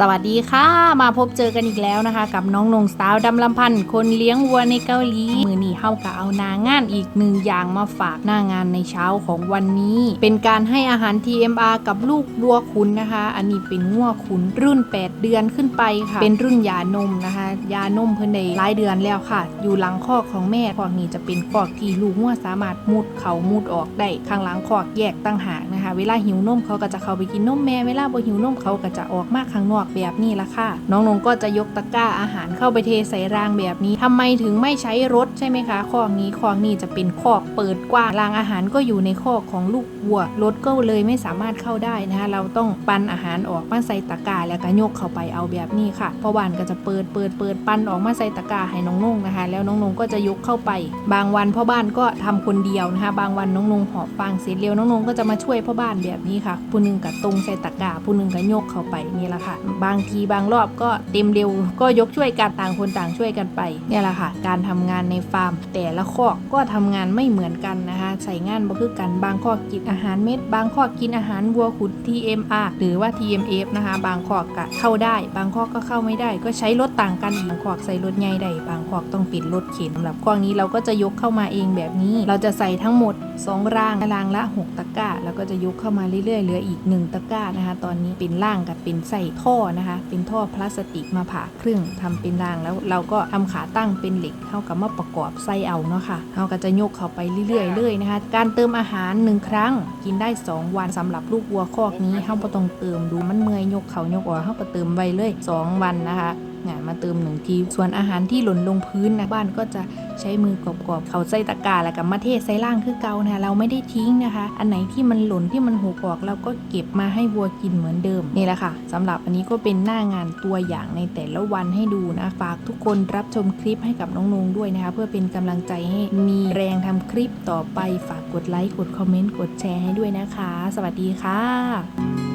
สวัสดีค่ะ มาพบเจอกันอีกแล้วนะคะ กับน้องนงสาวดำลำพันธ์คนเลี้ยงวัวในเกาหลี มือหนี่เฮากะเอานางานอีกหนึ่งอย่างมาฝากหน้างานในเช้าของวันนี้ เป็นการให้อาหาร TMR กับลูกวัวขุนนะคะ อันนี้เป็นงัวขุนรุ่น 8 เดือนขึ้นไปค่ะ เป็นรุ่นยานมนะคะ ยานมเพิ่นได้หลายเดือนแล้วค่ะ อยู่หลังคอกของแม่คอกนี้จะเป็นคอกที่ลูกงัวสามารถมุดเขามุดออกได้ข้างหลังคอกแยกตั้งหากนะคะ เวลาหิวนมเขาก็จะเข้าไปกินนมแม่เวลาบ่หิวนมเขาก็จะออกมาข้างนอกแบบนี้ละค่ะ น้องนงก็จะยกตะกร้าอาหารเข้าไปเทใส่รางแบบนี้ทำไมถึงไม่ใช้รถใช่ไหมคะคอกนี้คอกนี้จะเป็นคอกเปิดกว้างรางอาหารก็อยู่ในคอกของลูกวัวรถก็เลยไม่สามารถเข้าได้นะคะเราต้องปันอาหารออกมาใส่ตะกร้าแล้วก็ยกเข้าไปเอาแบบนี้ค่ะพราะวานก็จะเปิดเปิดเปิดปันออกมาใส่ตะกร้าให้น้องนงนะคะ แล้วน้องนงก็จะยกเข้าไป บางวันพ่อบ้านก็ทำคนเดียวนะคะ บางวันน้องนงหอบฟางเสร็จเร็วน้องนงก็จะมาช่วยพ่อบ้านแบบนี้ค่ะ ผู้หนึงกับตรงใส่ตะกร้าผู้หนึงก็ยกเข้าไปนี่แหละค่ะบางทีบางรอบก็เต็มเร็ว ก็ยกช่วยกันต่างคนต่างช่วยกันไป เนี่ยแหละค่ะ การทำงานในฟาร์ม แต่ละคอกก็ทำงานไม่เหมือนกันนะ คะใส่งานบ่คือกันบางคอกินอาหารเม็ด บางคอกินอาหารวัวขุน TMR หรือว่า TMF นะคะ บางคอก็เข้าได้ บางคอก็เข้าไม่ได้ ก็ใช้รถต่างกันบางคอใส่รถใหญ่ได้บางคอต้องปิดรถเข็นสำหรับคอนี้เราก็จะยกเข้ามาเองแบบนี้ เราจะใส่ทั้งหมด 2รางรางละ 6 ตะกร้าแล้วก็จะยกเข้ามาเรื่อยๆเหลืออีก 1 ตะกร้านะคะ ตอนนี้เป็นร่างกับเป็นใส่ท่อนะคะ เป็นท่อพลาสติกมาผ่าครึ่งทำเป็นรางแล้วเราก็ทำขาตั้งเป็นเหล็กเท่ากับมาประกอบไส้เอาเนาะค่ะเราก็จะยกเข้าไปเรื่อยๆเลยนะคะการเติมอาหาร 1 ครั้งกินได้ 2 วันสำหรับลูกวัวคอกนี้เฮาบ่ต้องเติมดูมันเมื่อยยกเขายกออกเฮาก็เติมไว้เลย 2 วันนะคะ งานมาเติมหนึ่งทีส่วนอาหารที่หล่นลงพื้นนะบ้านก็จะใช้มือกรอบๆเขาใส่ตะกร้าแล้วกับมาเทใส่ล่างคือเกานะคะเราไม่ได้ทิ้งนะคะ อันไหนที่มันหล่นที่มันหูกออกเราก็เก็บมาให้วัวกินเหมือนเดิมนี่แหละค่ะสำหรับอันนี้ก็เป็นหน้างานตัวอย่างในแต่ละวันให้ดูนะฝากทุกคนรับชมคลิปให้กับน้องนงด้วยนะคะ เพื่อเป็นกำลังใจให้มีแรงทำคลิปต่อไปฝากกดไลค์กดคอมเมนต์กดแชร์ให้ด้วยนะคะ สวัสดีค่ะ